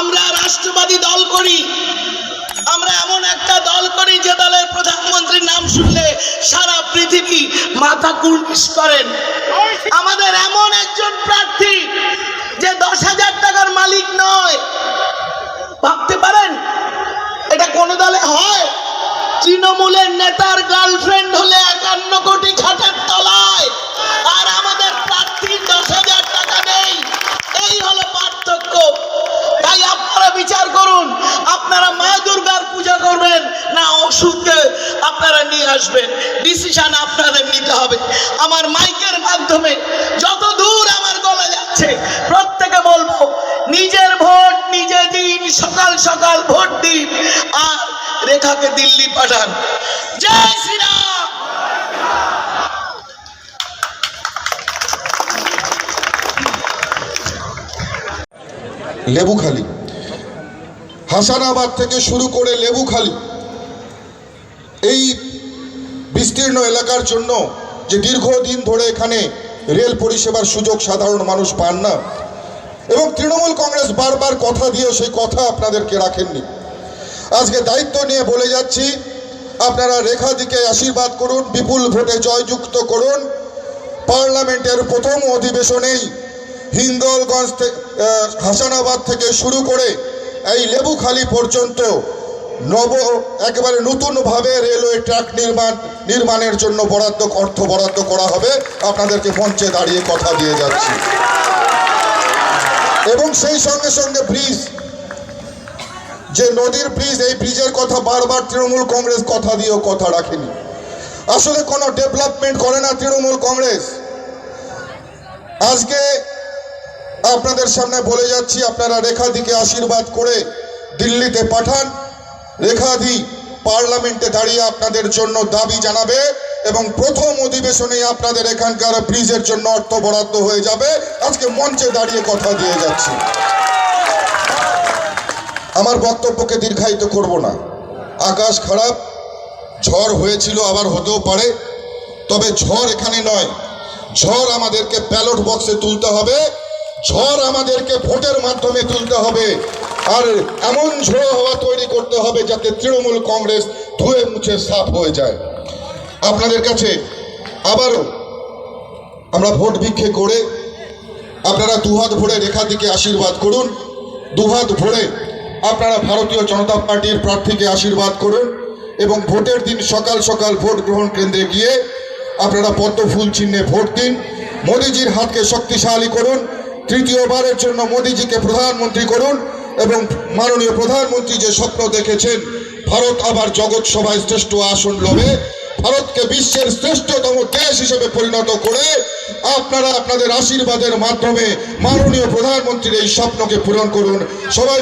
আমরা রাষ্ট্রবাদী দল করি। আমরা এমন একটা দল করি যে দলের প্রধানমন্ত্রীর নাম শুনলে সারা পৃথিবী মাথা কুর্নিশ করেন। আমাদের এমন একজন প্রার্থী যে দশ হাজার টাকার মালিক নয়। ভাবতে পারেন? এটা কোন দলে হয়? তৃণমূলের নেতার গার্লফ্রেন্ড হলে একান্ন কোটি খাটের করুন। আপনারা মা দুর্গার পূজা করবেন, না ওষুধকে আপনারা নিয়ে আসবেন। ডিসিশন আপনাদের নিতে হবে। আমার মাইকের মাধ্যমে যত দূর আমার গলা যাচ্ছে, প্রত্যেকে বলব, নিজের ভোট নিজে দিন, সকাল সকাল ভোট দিন, আর রেখাকে দিল্লি পাঠান। জয় শ্রীরাম! লেবুখালী হাসানাবাদ থেকে শুরু করে লেবুখালী। এই বিস্তীর্ণ এলাকার জন্য যে দীর্ঘদিন ধরে এখানে রেল পরিষেবার সুযোগ সাধারণ মানুষ পান না, এবং তৃণমূল কংগ্রেস বারবার কথা দিয়েও সেই কথা আপনাদেরকে রাখেননি। আজকে দায়িত্ব নিয়ে বলে যাচ্ছি, আপনারা রেখা দিকে আশীর্বাদ করুন, বিপুল ভোটে জয়যুক্ত করুন। পার্লামেন্টের প্রথম অধিবেশনেই হিন্দলগঞ্জ থেকে হাসানাবাদ থেকে শুরু করে এই লেবুখালী পর্যন্ত নব, একেবারে নতুনভাবে রেলওয়ে ট্র্যাক নির্মাণ, নির্মাণের জন্য বরাদ্দ, অর্থ বরাদ্দ করা হবে। আপনাদেরকে মঞ্চে দাঁড়িয়ে কথা দিয়ে যাচ্ছি। এবং সেই সঙ্গে সঙ্গে ব্রিজ, যে নদীর ব্রিজ, এই ব্রিজের কথা বারবার তৃণমূল কংগ্রেস কথা দিয়েও কথা রাখেনি। আসলে কোনো ডেভেলপমেন্ট করে না তৃণমূল কংগ্রেস। আজকে আপনাদের সামনে বলে যাচ্ছি, আপনারা রেখাদিকে আশীর্বাদ করে দিল্লিতে পাঠান। রেখাদি পার্লামেন্টে দাঁড়িয়ে আপনাদের জন্য দাবি জানাবে এবং প্রথম অধিবেশনে আপনাদের এখানকার ব্রিজের জন্য অর্থ বরাদ্দ হয়ে যাবে। আজকে মঞ্চে দাঁড়িয়ে কথা দিয়ে যাচ্ছি। আমার বক্তব্যকে দীর্ঘায়িত করব না। আকাশ খারাপ, ঝড় হয়েছিল, আবার হতেও পারে। তবে ঝড় এখানে নয়। ঝড় আমাদেরকে ব্যালট বক্সে তুলতে হবে। ঝড় আমাদেরকে ভোটের মাধ্যমে তুলতে হবে। আর এমন ঝোড়ো হওয়া তৈরি করতে হবে যাতে তৃণমূল কংগ্রেস ধুয়ে মুছে সাফ হয়ে যায়। আপনাদের কাছে আবারও আমরা ভোট ভিক্ষে করে আপনারা দুহাত ভরে রেখা দিকে আশীর্বাদ করুন। দুহাত ভরে আপনারা ভারতীয় জনতা পার্টির প্রার্থীকে আশীর্বাদ করুন এবং ভোটের দিন সকাল সকাল ভোট গ্রহণ কেন্দ্রে গিয়ে আপনারা পদ্ম ফুল চিহ্নে ভোট দিন। মোদিজির হাতকে শক্তিশালী করুন। তৃতীয়বারের জন্য মোদিজিকে প্রধানমন্ত্রী করুন এবং মাননীয় প্রধানমন্ত্রী যে স্বপ্ন দেখেছেন, ভারত আবার জগৎ সভায় শ্রেষ্ঠ আসন লবে, ভারতকে বিশ্বের শ্রেষ্ঠতম দেশ হিসেবে পরিণত করে আপনারা আপনাদের আশীর্বাদের মাধ্যমে মাননীয় প্রধানমন্ত্রীর এই স্বপ্নকে পূরণ করুন। সবাই